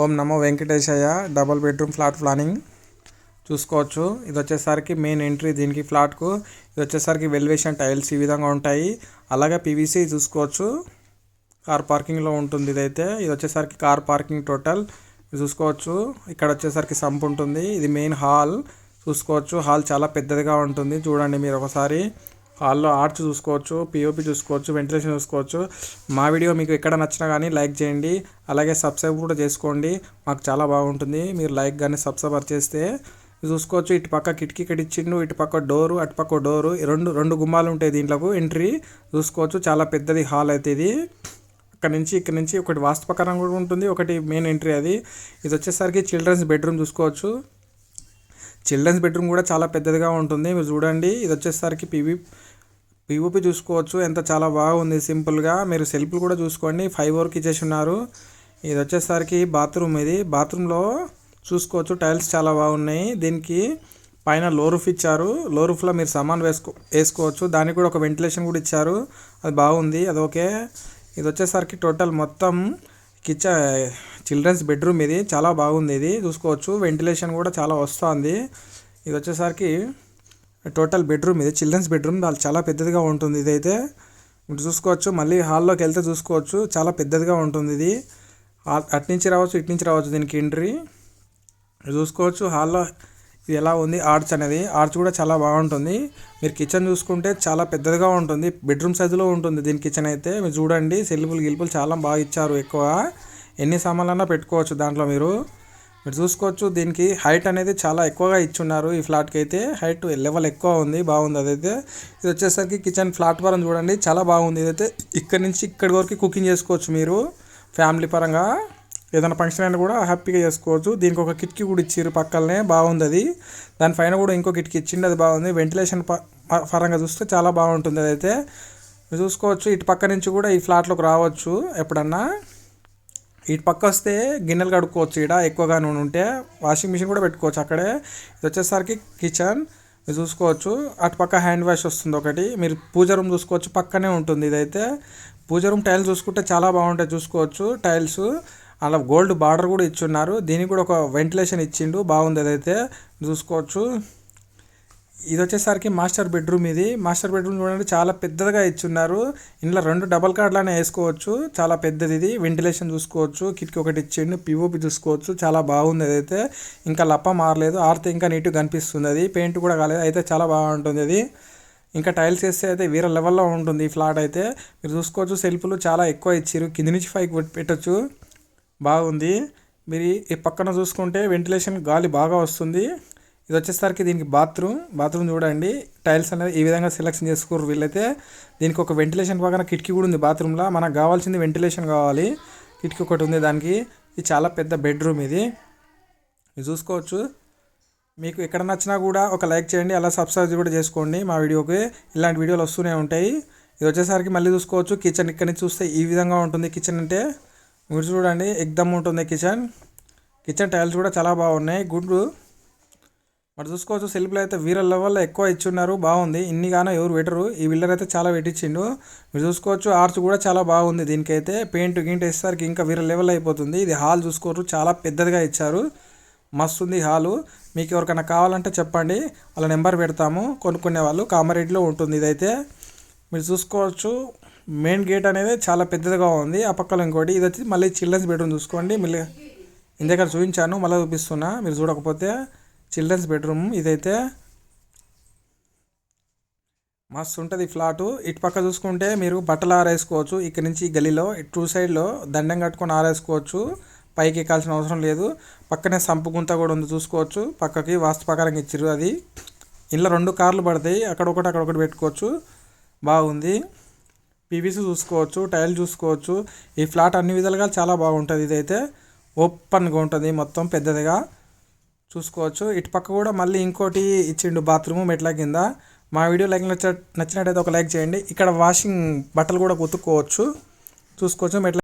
ఓం నమో Venkateshayya double bedroom flat planning చూసుకోవచ్చు. ఇది వచ్చేసరికి మెయిన్ ఎంట్రీ దీనికి ఫ్లాట్కు ఇది వచ్చేసరికి వెల్వేషన్ టైల్స్ ఈ విధంగా ఉంటాయి. అలాగే పీవీసీ చూసుకోవచ్చు. కార్ పార్కింగ్లో ఉంటుంది ఇదైతే. ఇది వచ్చేసరికి కార్ పార్కింగ్ టోటల్ చూసుకోవచ్చు. ఇక్కడ వచ్చేసరికి సంప్ ఉంటుంది. ఇది మెయిన్ హాల్ చూసుకోవచ్చు. హాల్ చాలా పెద్దదిగా ఉంటుంది. చూడండి మీరు ఒకసారి. హాల్లో ఆర్చ్ చూసుకోవచ్చు పిఓపి చూసుకోవచ్చు వెంటిలేషన్ చూసుకోవచ్చు. మా వీడియో మీకు ఎక్కడ నచ్చినా కానీ లైక్ చేయండి. అలాగే సబ్స్క్రైబ్ కూడా చేసుకోండి. మాకు చాలా బాగుంటుంది. మీరు లైక్ కానీ సబ్స్క్రైబర్ చేస్తే చూసుకోవచ్చు. ఇటు పక్క కిటికీ కడిచ్చిండు ఇటు పక్క డోరు అటు పక్క డోరు. రెండు రెండు గుమ్మాలు ఉంటాయి దీంట్లోకి. ఎంట్రీ చూసుకోవచ్చు. చాలా పెద్దది హాల్ అయితే ఇది. అక్కడ నుంచి ఇక్కడ నుంచి ఒకటి వాస్తు ప్రకారం కూడా ఉంటుంది. ఒకటి మెయిన్ ఎంట్రీ అది. ఇది వచ్చేసరికి చిల్డ్రన్స్ బెడ్రూమ్ చూసుకోవచ్చు. చిల్డ్రన్స్ బెడ్రూమ్ కూడా చాలా పెద్దదిగా ఉంటుంది. మీరు చూడండి ఇది వచ్చేసరికి పివి పిఓపి చూసుకోవచ్చు. ఎంత చాలా బాగుంది సింపుల్గా. మీరు సెల్ఫ్లు కూడా చూసుకోండి. ఫైవ్ వరకు ఇచ్చేసి ఉన్నారు. ఇది వచ్చేసరికి బాత్రూమ్ ఇది. బాత్రూంలో చూసుకోవచ్చు. టైల్స్ చాలా బాగున్నాయి. దీనికి పైన లో రూఫ్ ఇచ్చారు. లో రూఫ్లో మీరు సామాన్ వేసుకో వేసుకోవచ్చు. దానికి కూడా ఒక వెంటిలేషన్ కూడా ఇచ్చారు. అది బాగుంది. అది ఓకే. ఇది వచ్చేసరికి టోటల్ మొత్తం కిచెన్ చిల్డ్రన్స్ బెడ్రూమ్ ఇది. చాలా బాగుంది ఇది. చూసుకోవచ్చు. వెంటిలేషన్ కూడా చాలా వస్తుంది. ఇది వచ్చేసరికి టోటల్ బెడ్రూమ్ ఇది. Children's bedroom. చాలా పెద్దదిగా ఉంటుంది ఇదైతే. ఇటు చూసుకోవచ్చు. మళ్ళీ హాల్లోకి వెళ్తే చూసుకోవచ్చు. చాలా పెద్దదిగా ఉంటుంది ఇది. అటు నుంచి రావచ్చు ఇటు నుంచి రావచ్చు దీనికి ఎంట్రీ. చూసుకోవచ్చు. హాల్లో ఇది ఎలా ఉంది? ఆర్చ్ అనేది ఆర్చ్ కూడా చాలా బాగుంటుంది. మీరు కిచెన్ చూసుకుంటే చాలా పెద్దదిగా ఉంటుంది. బెడ్రూమ్ సైజులో ఉంటుంది దీని కిచెన్ అయితే. మీరు చూడండి సెల్పులు గిల్పులు చాలా బాగా ఇచ్చారు ఎక్కువ. ఎన్ని సామాన్లన్నా పెట్టుకోవచ్చు దాంట్లో మీరు. మీరు చూసుకోవచ్చు దీనికి హైట్ అనేది చాలా ఎక్కువగా ఇచ్చున్నారు ఈ ఫ్లాట్కి అయితే. హైట్ లెవెల్ ఎక్కువ ఉంది బాగుంది అదైతే. ఇది వచ్చేసరికి కిచెన్ ఫ్లాట్ పరం చూడండి చాలా బాగుంది. ఇదైతే ఇక్కడ నుంచి ఇక్కడి వరకు కుకింగ్ చేసుకోవచ్చు మీరు ఫ్యామిలీ పరంగా. ఏదైనా ఫంక్షన్ అయినా కూడా హ్యాపీగా చేసుకోవచ్చు. దీనికి ఒక కిటికీ కూడా ఇచ్చారు పక్కనే బాగుంది అది. దానిపైన కూడా ఇంకో కిటికీ ఇచ్చింది అది బాగుంది. వెంటిలేషన్ పరంగా చూస్తే చాలా బాగుంటుంది అదైతే. చూసుకోవచ్చు ఇటు పక్క నుంచి కూడా ఈ ఫ్లాట్లోకి రావచ్చు ఎప్పుడన్నా. ఇటు పక్క వస్తే గిన్నెలు కడుక్కోవచ్చు ఇక్కడ ఎక్కువగా నూనె ఉంటే. వాషింగ్ మిషన్ కూడా పెట్టుకోవచ్చు అక్కడే. ఇది వచ్చేసరికి కిచెన్ మీరు చూసుకోవచ్చు. అటు పక్క హ్యాండ్ వాష్ వస్తుంది ఒకటి. మీరు పూజ రూమ్ చూసుకోవచ్చు పక్కనే ఉంటుంది ఇదైతే. పూజ రూమ్ టైల్స్ చూసుకుంటే చాలా బాగుంటాయి చూసుకోవచ్చు. టైల్స్ అలా గోల్డ్ బార్డర్ కూడా ఇచ్చున్నారు. దీనికి కూడా ఒక వెంటిలేషన్ ఇచ్చిండు. బాగుంది అదైతే చూసుకోవచ్చు. ఇది వచ్చేసరికి మాస్టర్ బెడ్రూమ్ ఇది. మాస్టర్ బెడ్రూమ్ చూడండి చాలా పెద్దదిగా ఇచ్చున్నారు. ఇందులో రెండు డబల్ కార్డ్లనే వేసుకోవచ్చు. చాలా పెద్దది ఇది. వెంటిలేషన్ చూసుకోవచ్చు. కిటికీ ఒకటి ఇచ్చిండు. పిఓపి చూసుకోవచ్చు. చాలా బాగుంది అదైతే ఇంకా లప్ప మారలేదు. ఆరితే ఇంకా నీట్గా కనిపిస్తుంది అది. పెయింట్ కూడా కాలేదు. అయితే చాలా బాగుంటుంది అది. ఇంకా టైల్స్ వేస్తే అయితే వేరే లెవెల్లో ఉంటుంది ఈ ఫ్లాట్ అయితే. మీరు చూసుకోవచ్చు. సెల్ఫ్లు చాలా ఎక్కువ ఇచ్చారు కింది నుంచి పైకి పెట్టచ్చు. బాగుంది. మీరు ఈ పక్కన చూసుకుంటే వెంటిలేషన్ గాలి బాగా వస్తుంది. ఇది వచ్చేసరికి దీనికి బాత్రూమ్. బాత్రూమ్ చూడండి. టైల్స్ అనేది ఈ విధంగా సెలెక్షన్ చేసుకోరు వీళ్ళైతే. దీనికి ఒక వెంటిలేషన్ పక్కన కిటికీ కూడా ఉంది బాత్రూమ్లో. మనకు కావాల్సింది వెంటిలేషన్ కావాలి. కిటికీ ఒకటి ఉంది దానికి. ఇది చాలా పెద్ద బెడ్రూమ్ ఇది. ఇది చూసుకోవచ్చు. మీకు ఎక్కడ నచ్చినా కూడా ఒక లైక్ చేయండి. అలా సబ్స్క్రైబ్ కూడా చేసుకోండి మా వీడియోకి. ఇలాంటి వీడియోలు వస్తూనే ఉంటాయి. ఇది వచ్చేసరికి మళ్ళీ చూసుకోవచ్చు. కిచెన్ ఇక్కడ నుంచి చూస్తే ఈ విధంగా ఉంటుంది. కిచెన్ అంటే మీరు చూడండి ఎగ్దమ్ ఉంటుంది కిచెన్. కిచెన్ టైల్స్ కూడా చాలా బాగున్నాయి. గుడ్ మరి చూసుకోవచ్చు సెల్ఫ్లు అయితే వీర లెవెల్లో ఎక్కువ ఇచ్చున్నారు. బాగుంది. ఇన్ని గానో ఎవరు పెట్టరు. ఈ బిల్డర్ అయితే చాలా పెట్టించిండు. మీరు చూసుకోవచ్చు ఆర్చ్ కూడా చాలా బాగుంది దీనికైతే. పెయింట్ గింట్ వేసేసరికి ఇంకా వీర లెవెల్ అయిపోతుంది. ఇది హాల్ చూసుకోవచ్చు చాలా పెద్దదిగా ఇచ్చారు. మస్తు ఉంది హాలు. మీకు ఎవరికైనా కావాలంటే చెప్పండి. వాళ్ళ నెంబర్ పెడతాము. కొనుక్కునే వాళ్ళు కామారెడ్డిలో ఉంటుంది ఇదైతే. మీరు చూసుకోవచ్చు మెయిన్ గేట్ అనేది చాలా పెద్దదిగా ఉంది. ఆ పక్కలో ఇంకోటి ఇది వచ్చి మళ్ళీ చిల్డ్రన్స్ బెడ్రూమ్ చూసుకోండి. మళ్ళీ ఇందాక చూపించాను మళ్ళీ చూపిస్తున్నా. మీరు చూడకపోతే చిల్డ్రన్స్ బెడ్రూమ్ ఇదైతే మస్తు ఉంటుంది ఫ్లాటు. ఇటు పక్క చూసుకుంటే మీరు బట్టలు ఆరేసుకోవచ్చు. ఇక్కడ నుంచి గలీలో టూ సైడ్లో దండం కట్టుకొని ఆరేసుకోవచ్చు. పైకి ఎక్కాల్సిన అవసరం లేదు. పక్కనే సంపు గుంత కూడా ఉంది చూసుకోవచ్చు. పక్కకి వాస్తు ప్రకారం ఇచ్చారు అది. ఇంట్లో రెండు కార్లు పడతాయి. అక్కడ ఒకటి అక్కడ ఒకటి పెట్టుకోవచ్చు. బాగుంది. పీవీసీ చూసుకోవచ్చు టైల్ చూసుకోవచ్చు. ఈ ఫ్లాట్ అన్ని విధాలుగా చాలా బాగుంటుంది. ఇదైతే ఓపెన్గా ఉంటుంది. మొత్తం పెద్దదిగా చూసుకోవచ్చు. ఇటు పక్క కూడా మళ్ళీ ఇంకోటి ఇచ్చిండు బాత్రూమ్ మెట్ల కింద. మా వీడియో లైక్ నచ్చ నచ్చినట్టయితే ఒక లైక్ చేయండి. ఇక్కడ వాషింగ్ బట్టలు కూడా ఉతుక్కోవచ్చు. చూసుకోవచ్చు మెట్ల